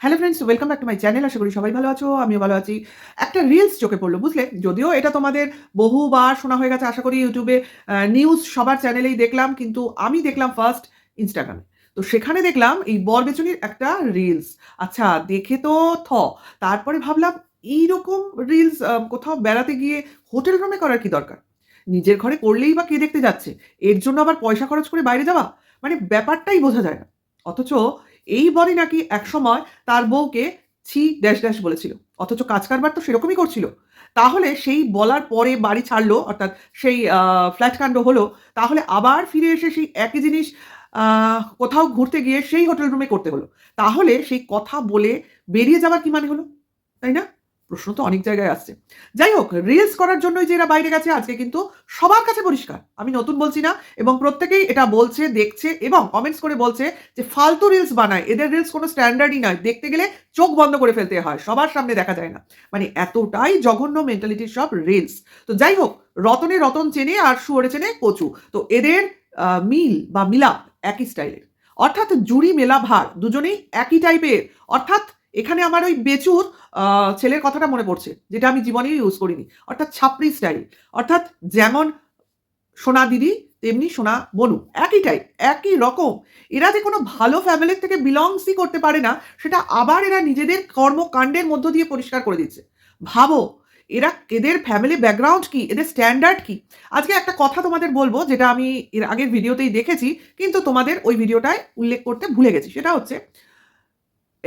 Hello friends welcome back to my channel আশা করি সবাই ভালো আছো, আমিও ভালো আছি। একটা রিলস চোখে পড়ল, বুঝলে? যদিও এটা তোমাদের বহুবার শোনা হয়ে গেছে, আশা করি ইউটিউবে নিউজ সবার চ্যানেলেই দেখলাম, কিন্তু আমি দেখলাম ফার্স্ট ইনস্টাগ্রামে তো সেখানে দেখলাম এই বরবেচনির একটা রিলস আচ্ছা দেখে তো থ। তারপরে ভাবলাম, এইরকম রিলস কোথাও বেড়াতে গিয়ে হোটেল রুমে করার কি দরকার? নিজের ঘরে করলেই বা কে দেখতে যাচ্ছে? এর জন্য আবার পয়সা খরচ করে বাইরে যাওয়া? মানে ব্যাপারটাই বোঝা যায় না। অথচ এই বরে নাকি একসময় তার বউকে ছি ড্যাশ ড্যাশ বলেছিল, অথচ কাজ কারবার তো সেরকমই করছিল। তাহলে সেই বলার পরে বাড়ি ছাড়লো, অর্থাৎ সেই ফ্ল্যাট কাণ্ড হলো, তাহলে আবার ফিরে এসে সেই একই জিনিস কোথাও ঘুরতে গিয়ে সেই হোটেল রুমে করতে হলো। তাহলে সেই কথা বলে বেরিয়ে যাওয়ার কি মানে হলো? তাই না? প্রশ্ন তো অনেক জায়গায় আসছে। যাই হোক রিলস করার জন্যই যে এরা বাইরে গেছে, আজকে কিন্তু সবার কাছে পরিষ্কার। আমি নতুন বলছি না, এবং প্রত্যেকেই এটা বলছে, দেখছে, এবং কমেন্টস করে বলছে যে ফালতু রিলস বানায়। এদের রিলস কোনো স্ট্যান্ডার্ডই নয়। দেখতে গেলে চোখ বন্ধ করে ফেলতে হয়, সবার সামনে দেখা যায় না। মানে এতটাই জঘন্য মেন্টালিটির সব রিলস তো যাই হোক, রতনে রতন চেনে আর শুয়োরে চেনে কচু। তো এদের মিল বা মিলাপ একই স্টাইলের অর্থাৎ জুড়ি মেলা ভার দুজনেই একই টাইপের অর্থাৎ এখানে আমার ওই বেচুর ছেলের কথাটা মনে পড়ছে, যেটা আমি জীবনেই ইউজ করিনি। অর্থাৎ ছাপড়ি স্টাইল অর্থাৎ যেমন সোনা দিদি, তেমনি সোনা বনু, একই টাইপ একই রকম। এরা যে কোনো ভালো ফ্যামিলির থেকে বিলংসই করতে পারে না, সেটা আবার এরা নিজেদের কর্মকাণ্ডের মধ্য দিয়ে পরিষ্কার করে দিচ্ছে। ভাবো, এরা এদের ফ্যামিলি ব্যাকগ্রাউন্ড কি? এদের স্ট্যান্ডার্ড কি? আজকে একটা কথা তোমাদের বলব, যেটা আমি এর আগের ভিডিওতেই দেখেছি, কিন্তু তোমাদের ওই ভিডিওটায় উল্লেখ করতে ভুলে গেছি। সেটা হচ্ছে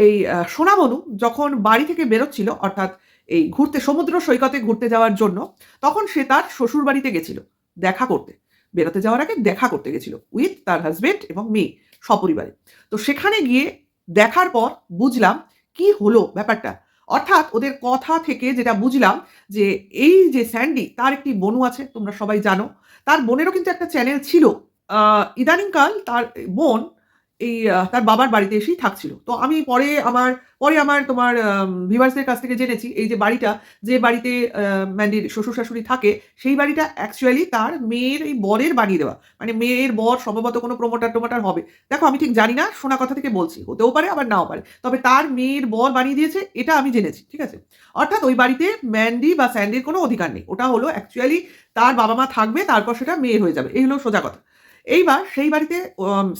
এই সোনামনু যখন বাড়ি থেকে বেরোচ্ছিল, অর্থাৎ এই ঘুরতে সমুদ্র সৈকতে ঘুরতে যাওয়ার জন্য, তখন সে তার শ্বশুর বাড়িতে গেছিল দেখা করতে। বেরোতে যাওয়ার আগে দেখা করতে গেছিল উইথ তার হাজবেন্ড এবং মেয়ে সপরিবারে। তো সেখানে গিয়ে দেখার পর বুঝলাম কি হলো ব্যাপারটা। অর্থাৎ ওদের কথা থেকে যেটা বুঝলাম যে এই যে স্যান্ডি, তার একটি বনু আছে, তোমরা সবাই জানো। তার বোনেরও কিন্তু একটা চ্যানেল ছিল। ইদানিংকাল তার বোন এই তার বাবার বাড়িতে এসেই থাকছিল। তো আমি পরে আমার পরে আমার তোমার ভিভার্সের কাছ থেকে জেনেছি, এই যে বাড়িটা, যে বাড়িতে ম্যান্ডির শ্বশুর শাশুড়ি থাকে, সেই বাড়িটা অ্যাকচুয়ালি তার মেয়ের এই বরের বানিয়ে দেওয়া। মানে মেয়ের বর সম্ভবত কোনো প্রমোটার টোমোটার হবে। দেখো, আমি ঠিক জানি না শোনা কথা থেকে বলছি। হতেও পারে, আবার নাও পারে। তবে তার মেয়ের বর বানিয়ে দিয়েছে, এটা আমি জেনেছি, ঠিক আছে? অর্থাৎ ওই বাড়িতে ম্যান্ডি বা স্যান্ডির কোনো অধিকার নেই। ওটা হলো অ্যাকচুয়ালি তার বাবা মা থাকবে, তারপর সেটা মেয়ে হয়ে যাবে। এই হলো সোজা কথা। এইবার সেই বাড়িতে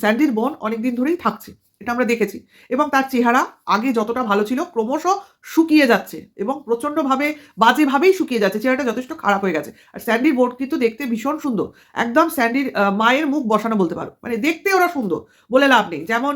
স্যান্ডির বোন অনেকদিন ধরেই থাকছে, এটা আমরা দেখেছি। এবং তার চেহারা আগে যতটা ভালো ছিল, ক্রমশ শুকিয়ে যাচ্ছে এবং প্রচণ্ডভাবে, বাজেভাবেই শুকিয়ে যাচ্ছে, চেহারাটা যথেষ্ট খারাপ হয়ে গেছে। আর স্যান্ডির বোর্ড কিন্তু দেখতে ভীষণ সুন্দর, একদম স্যান্ডির মায়ের মুখ বসানো বলতে পারো মানে দেখতে ওরা সুন্দর বলে লাভ নেই। যেমন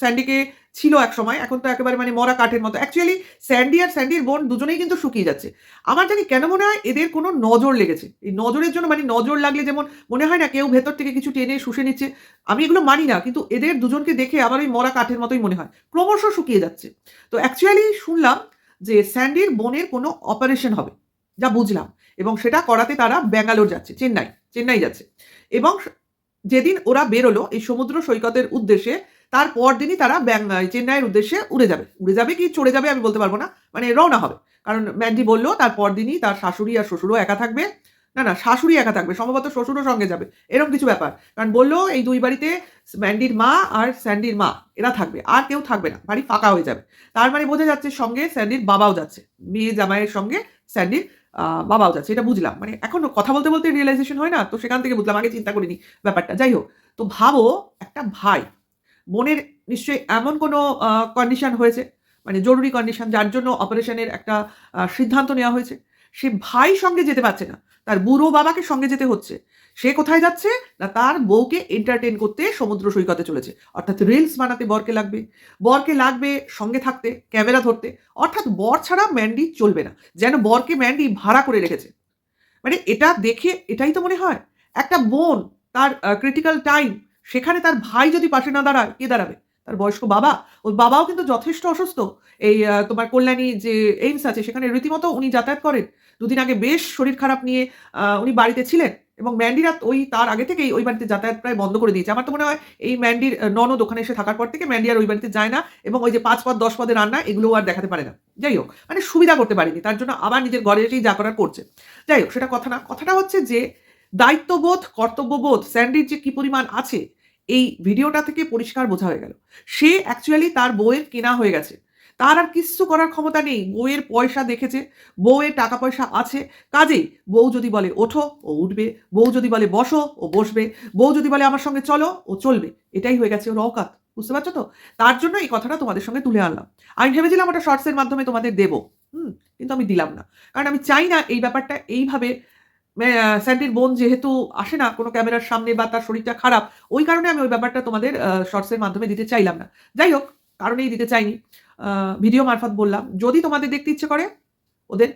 স্যান্ডিকে ছিল এক সময়, এখন তো একেবারে মানে মরা কাঠের মতো। অ্যাকচুয়ালি স্যান্ডি আর স্যান্ডির বোন দুজনেই কিন্তু শুকিয়ে যাচ্ছে। আমার জানি কেন মনে হয় এদের কোনো নজর লেগেছে। এই নজরের জন্য মানে নজর লাগলে যেমন মনে হয় না কেউ ভেতর থেকে কিছু টেনে শুষে নিচ্ছে। আমি এগুলো মানি না, কিন্তু এদের দুজনকে দেখে আবার ওই মরা কাঠের মতোই মনে হয়। ক্রমশ শুকিয়ে যাচ্ছে। তো অ্যাকচুয়ালি শুনলাম যে স্যান্ডির বোনের কোনো অপারেশন হবে, যা বুঝলাম। এবং সেটা করাতে তারা ব্যাঙ্গালোর যাচ্ছে, চেন্নাই চেন্নাই যাচ্ছে। এবং যেদিন ওরা বেরোলো এই সমুদ্র সৈকতের উদ্দেশ্যে তার পরদিনই তারা ব্যাং চেন্নাইয়ের উদ্দেশ্যে উড়ে যাবে। উড়ে যাবে কি? চড়ে যাবে আমি বলতে পারব না। মানে রওনা হবে। কারণ ম্যান্ডি বলল তার পরদিনই তার শাশুড়ি আর শ্বশুরও একা থাকবে। না না, শাশুড়ি একা থাকবে। সম্ভবত শ্বশুরও সঙ্গে যাবে। এরকম কিছু ব্যাপার। কারণ বলল, এই দুই বাড়িতে ম্যান্ডির মা আর স্যান্ডির মা, এরা থাকবে। আর কেউ থাকবে না। বাড়ি ফাঁকা হয়ে যাবে। তার মানে বোঝা যাচ্ছে সঙ্গে স্যান্ডির বাবাও যাচ্ছে। মেয়ে জামাইয়ের সঙ্গে স্যান্ডির বাবাও যাচ্ছে। এটা বুঝলাম। মানে এখন কথা বলতে বলতে রিয়েলাইজেশন হয় না, তো সেখান থেকে বুঝলাম। আগে চিন্তা করিনি ব্যাপারটা। যাই হোক। তো ভাবো, একটা ভাই বোনের নিশ্চয়ই এমন কোনো কন্ডিশন হয়েছে মানে জরুরি কন্ডিশন যার জন্য অপারেশনের একটা সিদ্ধান্ত নেওয়া হয়েছে। সে ভাই সঙ্গে যেতে পারছে না, তার বুড়ো বাবাকে সঙ্গে যেতে হচ্ছে। সে কোথায় যাচ্ছে না তার বউকে এন্টারটেন করতে সমুদ্র সৈকতে চলেছে। অর্থাৎ রিলস বানাতে বরকে লাগবে। বরকে লাগবে সঙ্গে থাকতে, ক্যামেরা ধরতে। অর্থাৎ বর ছাড়া ম্যান্ডি চলবে না, যেন বরকে ম্যান্ডি ভাড়া করে রেখেছে। মানে এটা দেখে এটাই তো মনে হয়, একটা বোন তার ক্রিটিক্যাল টাইম সেখানে তার ভাই যদি পাশে না দাঁড়ায়, কে দাঁড়াবে? তার বয়স্ক বাবা? ওর বাবাও কিন্তু যথেষ্ট অসুস্থ। এই তোমার কল্যাণী যে এইমস আছে, সেখানে রীতিমতো উনি যাতায়াত করেন। দুদিন আগে বেশ শরীর খারাপ নিয়ে উনি বাড়িতে ছিলেন এবং ম্যান্ডিরা ওই, তার আগে থেকেই ওই বাড়িতে যাতায়াত প্রায় বন্ধ করে দিয়েছে। আমার তো মনে হয় এই ম্যান্ডির ননদ ওখানে এসে থাকার পর থেকে ম্যান্ডি আর ওই বাড়িতে যায় না এবং ওই যে পাঁচ পদ, দশ পদে রান্না এগুলো আর দেখাতে পারে না। যাই হোক মানে সুবিধা করতে পারেনি। তার জন্য আবার নিজের ঘরে এসেই যা করার করছে। যাই হোক, সেটা কথা না। কথাটা হচ্ছে যে দায়িত্ববোধ, কর্তব্যবোধ স্যান্ডির যে কি পরিমাণ আছে? এই ভিডিওটা থেকে পরিষ্কার বোঝা হয়ে গেল। সে অ্যাকচুয়ালি তার বইয়ের কেনা হয়ে গেছে। তার আর কিচ্ছু করার ক্ষমতা নেই। বউয়ের পয়সা দেখেছে। বউয়ের টাকা পয়সা আছে। কাজেই বউ যদি বলে, ওঠো, ও উঠবে। বউ যদি বলে, বসো, ও বসবে। বউ যদি বলে, আমার সঙ্গে চলো, ও চলবে। এটাই হয়ে গেছে ওর অকাত। বুঝতে পারছ তো? তার জন্য এই কথাটা তোমাদের সঙ্গে তুলে আনলাম। আমি ভেবেছিলাম ওটা শর্টসের মাধ্যমে তোমাদের দেবো। হুম, কিন্তু আমি দিলাম না। কারণ আমি চাই না এই ব্যাপারটা এইভাবে স্যান্ডির বোন যেহেতু আসে না, কোনো ক্যামেরার সামনে বা তার শরীরটা খারাপ, ওই কারণে আমি ওই ব্যাপারটা তোমাদের শর্টসের মাধ্যমে দিতে চাইলাম না। যাই হোক, কারণেই দিতে চাইনি। ভিডিও মারফত বললাম। যদি তোমাদের দেখতে ইচ্ছে করে, ওদের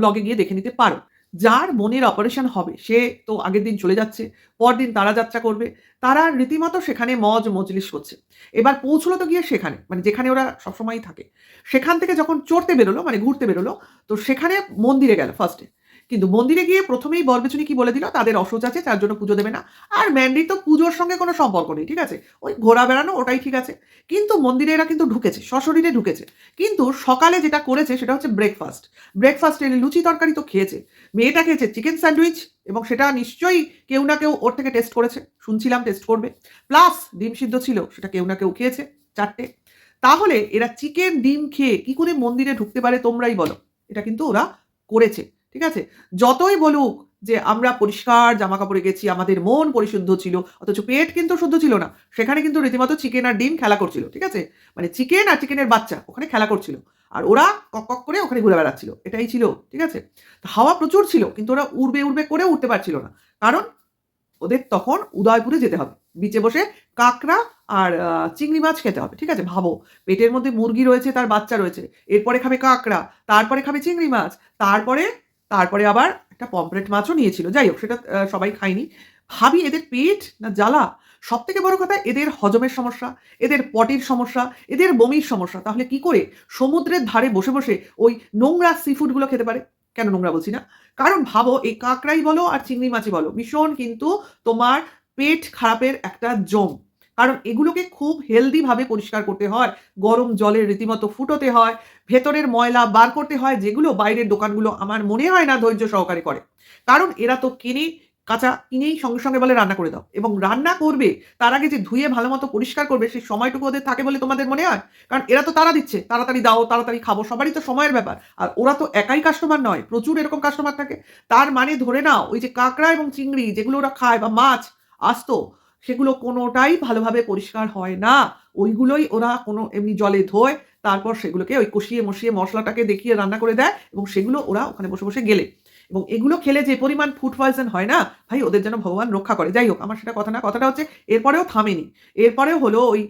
ব্লগে গিয়ে দেখে নিতে পারো। যার মনের অপারেশন হবে, সে তো আগের দিন চলে যাচ্ছে, পরদিন তারা যাত্রা করবে, তারা রীতিমতো সেখানে মজ মজলিস করছে। এবার পৌঁছলো তো গিয়ে সেখানে মানে যেখানে ওরা সবসময়ই থাকে। সেখান থেকে যখন চড়তে বেরোলো মানে ঘুরতে বেরোলো, তো সেখানে মন্দিরে গেল ফার্স্টে কিন্তু মন্দিরে গিয়ে প্রথমেই বরবেচুনি কি বলে দিল? তাদের অসুচ আছে, তার জন্য পুজো দেবে না। আর ম্যান্ডি তো পুজোর সঙ্গে কোনো সম্পর্ক নেই, ঠিক আছে? ওই ঘোরা বেড়ানো ওটাই ঠিক আছে। কিন্তু মন্দিরে এরা কিন্তু ঢুকেছে, সশরীরে ঢুকেছে। কিন্তু সকালে যেটা করেছে সেটা হচ্ছে ব্রেকফাস্ট ব্রেকফাস্টে লুচি তরকারি তো খেয়েছে। মেয়েটা খেয়েছে চিকেন স্যান্ডউইচ এবং সেটা নিশ্চয়ই কেউ না কেউ ওর থেকে টেস্ট করেছে, শুনছিলাম টেস্ট করবে। প্লাস ডিম সিদ্ধ ছিল, সেটা কেউ না কেউ খেয়েছে, চারটে। তাহলে এরা চিকেন ডিম খেয়ে কি করে মন্দিরে ঢুকতে পারে তোমরাই বলো। এটা কিন্তু ওরা করেছে। ঠিক আছে? যতই বলুক যে আমরা পরিষ্কার জামা কাপড়ে গেছি, আমাদের মন পরিশুদ্ধ ছিল, অথচ পেট কিন্তু শুদ্ধ ছিল না, সেখানে কিন্তু রীতিমতো চিকেন আর ডিম খেলা করছিল, ঠিক আছে? মানে চিকেন আর চিকেনের বাচ্চা ওখানে খেলা করছিল, আর ওরা কক কক করে ওখানে ঘুরে বেড়াচ্ছিল, এটাই ছিল, ঠিক আছে? হাওয়া প্রচুর ছিল, কিন্তু ওরা উড়বে উড়বে করে উঠতে পারছিল না, কারণ ওদের তখন উদয়পুরে যেতে হবে, বিচে বসে কাঁকড়া আর চিংড়ি মাছ খেতে হবে, ঠিক আছে? ভাবো, পেটের মধ্যে মুরগি রয়েছে, তার বাচ্চা রয়েছে, এরপরে খাবে কাঁকড়া, তারপরে খাবে চিংড়ি মাছ, তারপরে তারপরে আবার একটা পমপ্লেট মাছও নিয়েছিল। যাই হোক সেটা সবাই খায়নি। ভাবি, এদের পেট না জ্বালা? সব থেকে বড় কথা, এদের হজমের সমস্যা, এদের পটির সমস্যা, এদের বমির সমস্যা। তাহলে কি করে? সমুদ্রের ধারে বসে বসে ওই নোংরা সি ফুডগুলো খেতে পারে? কেন নোংরা বলছি না? কারণ ভাবো, এই কাঁকড়াই বলো আর চিংড়ি মাছই বলো, ভীষণ কিন্তু তোমার পেট খারাপের একটা জম। কারণ এগুলোকে খুব হেলদিভাবে পরিষ্কার করতে হয়। গরম জলের রীতিমতো ফুটোতে হয়, ভেতরের ময়লা বার করতে হয়, যেগুলো বাইরের দোকানগুলো আমার মনে হয় না ধৈর্য সহকারে করে। কারণ এরা তো কিনে, কাঁচা কিনেই সঙ্গে সঙ্গে বলে রান্না করে দাও। এবং রান্না করবে, তার আগে যে ধুয়ে ভালো মতো পরিষ্কার করবে, সেই সময়টুকু ওদের থাকে বলে তোমাদের মনে হয়? কারণ এরা তো তারা দিচ্ছে, তাড়াতাড়ি দাও, তাড়াতাড়ি খাব, সবারই তো সময়ের ব্যাপার। আর ওরা তো একাই কাস্টমার নয়, প্রচুর এরকম কাস্টমার থাকে। তার মানে ধরে নাও, ওই যে কাঁকড়া এবং চিংড়ি, যেগুলো ওরা খায় বা মাছ, আসতো সেগুলো কোনোটাই ভালোভাবে পরিষ্কার হয় না। ওইগুলোই ওরা কোনো এমনি জলে ধোয়, তারপর সেগুলোকে ওই কষিয়ে মশিয়ে মশলাটাকে দেখিয়ে রান্না করে দেয় এবং সেগুলো ওরা ওখানে বসে বসে গেলে। এবং এগুলো খেলে যে পরিমাণ ফুড পয়জন হয় না, ভাই, ওদের যেন ভগবান রক্ষা করে। যাই হোক, আমার সেটা কথা না, কথাটা হচ্ছে এরপরেও থামেনি। এরপরেও হলো ওই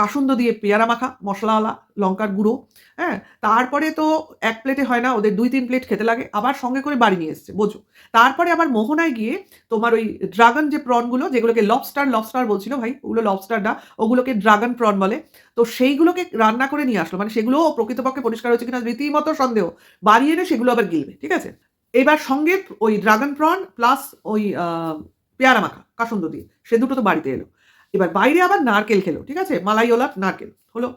কাসুন্দ দিয়ে পেয়ারা মাখা মশলাওয়ালা লঙ্কার গুঁড়ো হ্যাঁ? তারপরে তো এক প্লেটে হয় না, ওদের দুই তিন প্লেট খেতে লাগে, আবার সঙ্গে করে বাড়ি নিয়ে এসছে, বোঝো। তারপরে আবার মোহনায় গিয়ে তোমার ওই ড্রাগন যে প্রনগুলো যেগুলোকে লবস্টার লবস্টার বলছিল ভাই, ওগুলো লবস্টার না, ওগুলোকে ড্রাগন প্রন বলে, তো সেইগুলোকে রান্না করে নিয়ে আসলো। মানে সেগুলোও প্রকৃতপক্ষে পরিষ্কার হয়েছে কিনা রীতিমতো সন্দেহ। বাড়ি এনে সেগুলো আবার গিলবে, ঠিক আছে? এবার সঙ্গে ওই ড্রাগন প্রন প্লাস ওই পেয়ারা মাখা, কাসন্দ দিয়ে, সে দুটো তো বাড়িতে এলো। এবার বাইরে আবার নারকেল খেলো, ঠিক আছে? মালাইওলা নারকেল, হলো?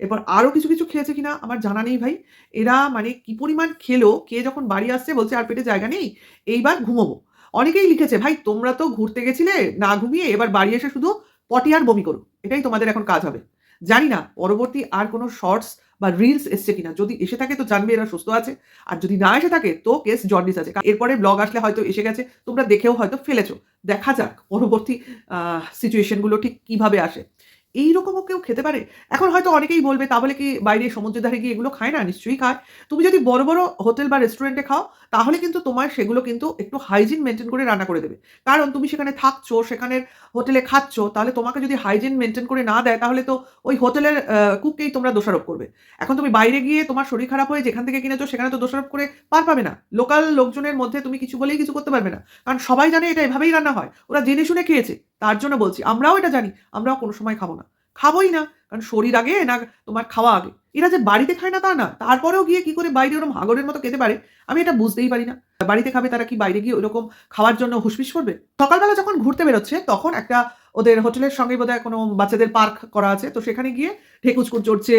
এরপর আরও কিছু কিছু খেয়েছে কিনা আমার জানা নেই ভাই। এরা মানে কি পরিমাণ খেলো, কে যখন বাড়ি আসছে বলছে, আর পেটে জায়গা নেই, এইবার ঘুমোবো। অনেকেই লিখেছে, ভাই, তোমরা তো ঘুরতে গেছিলে, না ঘুমিয়ে এবার বাড়ি এসে শুধু পটি আর বমি করো, এটাই তোমাদের এখন কাজ হবে। জানি না, পরবর্তী আর কোনো শর্টস বা রিলস এসছে কিনা। যদি এসে থাকে তো জানবে এরা সুস্থ আছে, আর যদি না এসে থাকে তো কেস জন্ডিস আছে। এরপরে ব্লগ আসলে হয়তো এসে গেছে, তোমরা দেখেও হয়তো ফেলেছো। দেখা যাক, পরবর্তী সিচুয়েশনগুলো ঠিক কীভাবে আসে। এইরকমও কেউ খেতে পারে? এখন হয়তো অনেকেই বলবে তাহলে কি বাইরে সমুদ্রের ধারে গিয়ে এগুলো খায় না? নিশ্চয়ই খায়। তুমি যদি বড় বড় হোটেল বা রেস্টুরেন্টে খাও, তাহলে কিন্তু তোমার সেগুলো কিন্তু একটু হাইজিন মেনটেন করে রান্না করে দেবে। কারণ তুমি সেখানে থাকছো, সেখানের হোটেলে খাচ্ছো, তাহলে তোমাকে যদি হাইজিন মেনটেন করে না দেয়, তাহলে তো ওই হোটেলের কুককেই তোমরা দোষারোপ করবে। এখন তুমি বাইরে গিয়ে তোমার শরীর খারাপ হয়ে যেখান থেকে কিনেছো, সেখানে তো দোষারোপ করে পার পাবে না। লোকাল লোকজনের মধ্যে তুমি কিছু বলেই কিছু করতে পারবে না। কারণ সবাই জানে এটা এভাবেই রান্না হয়। ওরা জেনে শুনে খেয়েছে। তার জন্য বলছি, আমরাও এটা জানি, আমরাও কোনো সময় খাব না। খাবোই না, কারণ শরীর আগে না তোমার খাওয়া আগে। এরা যে বাড়িতে খায় না তা না, তারপরেও গিয়ে কি করে বাইরে ওরকম হাগরের মতো খেতে পারে? আমি এটা বুঝতেই পারি না। বাড়িতে খাবে, তারা কি বাইরে গিয়ে ওরকম খাওয়ার জন্য হুসপিস করবে? সকালবেলা যখন ঘুরতে বেরোচ্ছে, তখন একটা ওদের হোটেলের সঙ্গে বোধহয় কোনো বাচ্চাদের পার্ক করা আছে, তো সেখানে গিয়ে ঢেকুচকুর চড়ছে,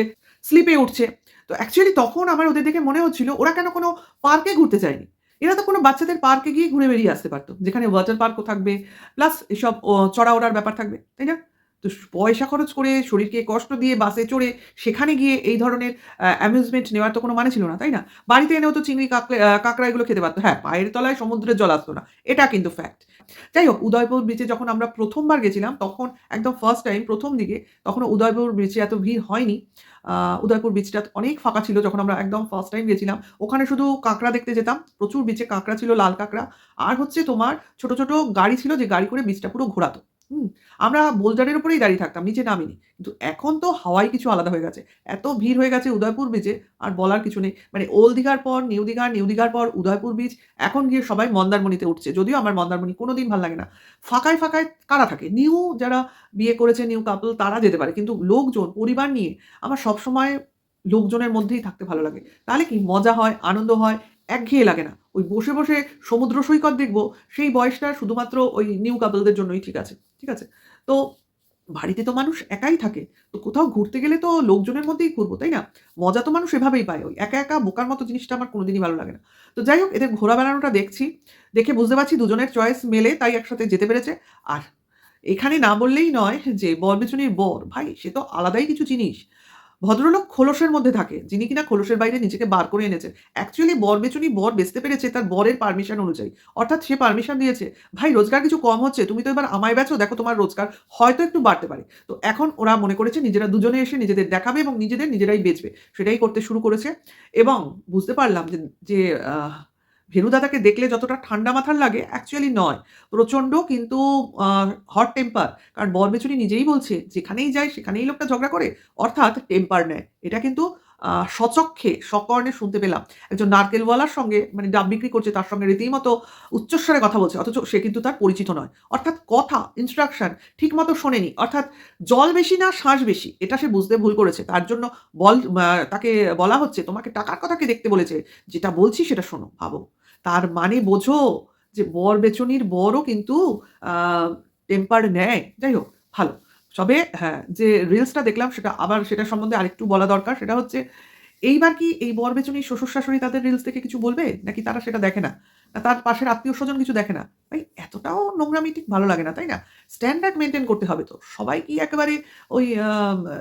স্লিপে উঠছে। তো অ্যাকচুয়ালি তখন আমার ওদের দেখে মনে হচ্ছিল, ওরা কেন কোনো পার্কে ঘুরতে যায়নি? এরা তো কোনো বাচ্চাদের পার্কে গিয়ে ঘুরে বেরিয়ে আসতে পারতো। যেখানে ওয়াটার পার্কও থাকবে, প্লাস এসব চড়া ওড়ার ব্যাপার থাকবে, তাই না? তো পয়সা খরচ করে শরীরকে কষ্ট দিয়ে বাসে চড়ে সেখানে গিয়ে এই ধরনের অ্যামিউজমেন্ট নেওয়ার তো কোনো মানে ছিল না, তাই না? বাড়িতে এনেও তো চিংড়ি, কাকলে আ কাঁকড়া এগুলো খেতে পারতো হ্যাঁ, পায়ের তলায় সমুদ্রের জল আসতো না। এটা কিন্তু ফ্যাক্ট। যাই হোক, উদয়পুর বিচে যখন আমরা প্রথমবার গেছিলাম তখন একদম ফার্স্ট টাইম প্রথম দিকে তখন উদয়পুর বিচে এত ভিড় হয়নি। উদয়পুর বিচটা অনেক ফাঁকা ছিল যখন আমরা একদম ফার্স্ট টাইম গেছিলাম। ওখানে শুধু কাঁকড়া দেখতে যেতাম। প্রচুর বিচে কাঁকড়া ছিল, লাল কাঁকড়া। আর হচ্ছে তোমার ছোট, ছোট গাড়ি ছিল যে গাড়ি করে বিচটা পুরো ঘোরাতো। হুম? আমরা বোল্ডারের উপরেই দাঁড়িয়ে থাকতাম, নিচে নামিনি। কিন্তু এখন তো হাওয়াই কিছু আলাদা হয়ে গেছে। এত ভিড় হয়ে গেছে উদয়পুর বিচে আর বলার কিছু নেই। মানে ওল দীঘার পর নিউ দীঘা, নিউ দীঘার পর উদয়পুর বিচ, এখন গিয়ে সবাই মন্দারমণিতে উঠছে। যদিও আমার মন্দারমণি কোনোদিন ভালো লাগে না। ফাঁকায়, ফাঁকায় কারা থাকে? নিউ যারা বিয়ে করেছে নিউ কাপল তারা যেতে পারে। কিন্তু লোকজন, পরিবার নিয়ে আমার সবসময় লোকজনের মধ্যেই থাকতে ভালো লাগে। তাহলে কি মজা হয়, আনন্দ হয়, একঘেয়ে লাগে না। ওই বসে, বসে সমুদ্র সৈকত দেখব, সেই বয়সটা শুধুমাত্র ওই নিউ কাপলদের জন্যই ঠিক আছে। ঠিক আছে? তো বাড়িতে তো মানুষ একাই থাকে। তো কোথাও ঘুরতে গেলে তো লোকজনের মধ্যেই ঘুরবো, তাই না? মজা তো মানুষ এভাবেই পায়। ওই একা, একা বোকার মতো জিনিসটা আমার কোনোদিনই ভালো লাগে না। তো যাই হোক এদের ঘোরা বেড়ানোটা দেখছি। দেখে বুঝতে পারছি দুজনের চয়েস মেলে তাই একসাথে যেতে পেরেছে। আর এখানে না বললেই নয় যে বরবেচনির বর, ভাই সে তো আলাদাই কিছু জিনিস। ভদ্রলোক খোলসের মধ্যে থাকে। যিনি কিনা খোলসের বাইরে নিজেকে বার করে এনেছেন। অ্যাকচুয়ালি বর বেচুনি বর বেচতে পেরেছে তার বরের পারমিশন অনুযায়ী। অর্থাৎ সে পারমিশন দিয়েছে, "ভাই রোজগার কিছু কম হচ্ছে। তুমি তো এবার আমায় বেচো। দেখো তোমার রোজগার হয়তো একটু বাড়তে পারে।" তো এখন ওরা মনে করেছে নিজেরা দুজনে এসে নিজেদের দেখাবে এবং নিজেদের নিজেরাই বেচবে। সেটাই করতে শুরু করেছে এবং বুঝতে পারলাম যে যে ভেনু দাদাকে দেখলে যতটা ঠান্ডা মাথার লাগে অ্যাকচুয়ালি নয়। প্রচণ্ড কিন্তু হট টেম্পার। কারণ বরবেচনি নিজেই বলছে, "যেখানেই যায় সেখানেই লোকটা ঝগড়া করে।" অর্থাৎ টেম্পার নেয়। এটা কিন্তু আ স্বচক্ষে সকর্ণে শুনতে পেলাম। একজন নারকেলওয়ালার সঙ্গে মানে ডাব বিক্রি করছে তার সঙ্গে রীতিমতো উচ্চস্বরে কথা বলছে। অথচ সে কিন্তু তার পরিচিত নয়। অর্থাৎ কথা, ইনস্ট্রাকশন ঠিকমতো শোনেনি। অর্থাৎ জল বেশি না শ্বাস বেশি এটা সে বুঝতে ভুল করেছে। তার জন্য বল তাকে বলা হচ্ছে, "তোমাকে টাকার কথা কে দেখতে বলেছে? যেটা বলছি সেটা শোনো।" ভাবো। তার মানে বোঝো যে বরবেচনির বরও কিন্তু টেম্পার নেয়। যাই হোক ভালো। তবে হ্যাঁ, যে রিলসটা দেখলাম সেটা আবার সেটা সম্বন্ধে আরেকটু বলা দরকার। সেটা হচ্ছে এইবার কি এই বরবেচনির শ্বশুর-শাশুড়ি তাদের রিলস থেকে কিছু বলবে? নাকি তারা সেটা দেখে না? তার পাশের আত্মীয় স্বজন কিছু দেখে না? ভাই এতটাও নোংরামি ঠিক ভালো লাগে না, তাই না? স্ট্যান্ডার্ড মেনটেন করতে হবে তো। সবাই কি একেবারে ওই আ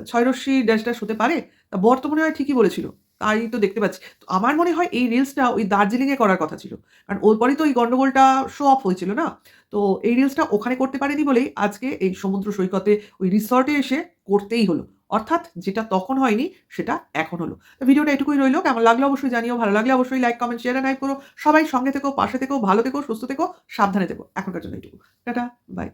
ছয় রশ্মি ড্যাশ, ড্যাশ হতে পারে? তা বর তো মনে হয় ঠিকই বলেছিল। তাই তো দেখতে পাচ্ছি। তো আমার মনে হয় এই রিলসটা ওই দার্জিলিংয়ে করার কথা ছিল। কারণ ওর পরেই তো ওই গন্ডগোলটা শো অফ হয়েছিল না? তো এই রিলসটা ওখানে করতে পারেনি বলেই আজকে এই সমুদ্র সৈকতে ওই রিসর্টে এসে করতেই হলো। অর্থাৎ যেটা তখন হয়নি সেটা এখন হলো। তো ভিডিওটা এটুকুই রইল। কেমন লাগল অবশ্যই জানিও। ভালো লাগলে অবশ্যই লাইক, কমেন্ট, শেয়ার হাইপ করো। সবাই সঙ্গে থেকো, পাশে থেকো, ভালো থেকো, সুস্থ থেকো, সাবধানে থেকো। এখনকার জন্য এইটুকু। Tata, bye.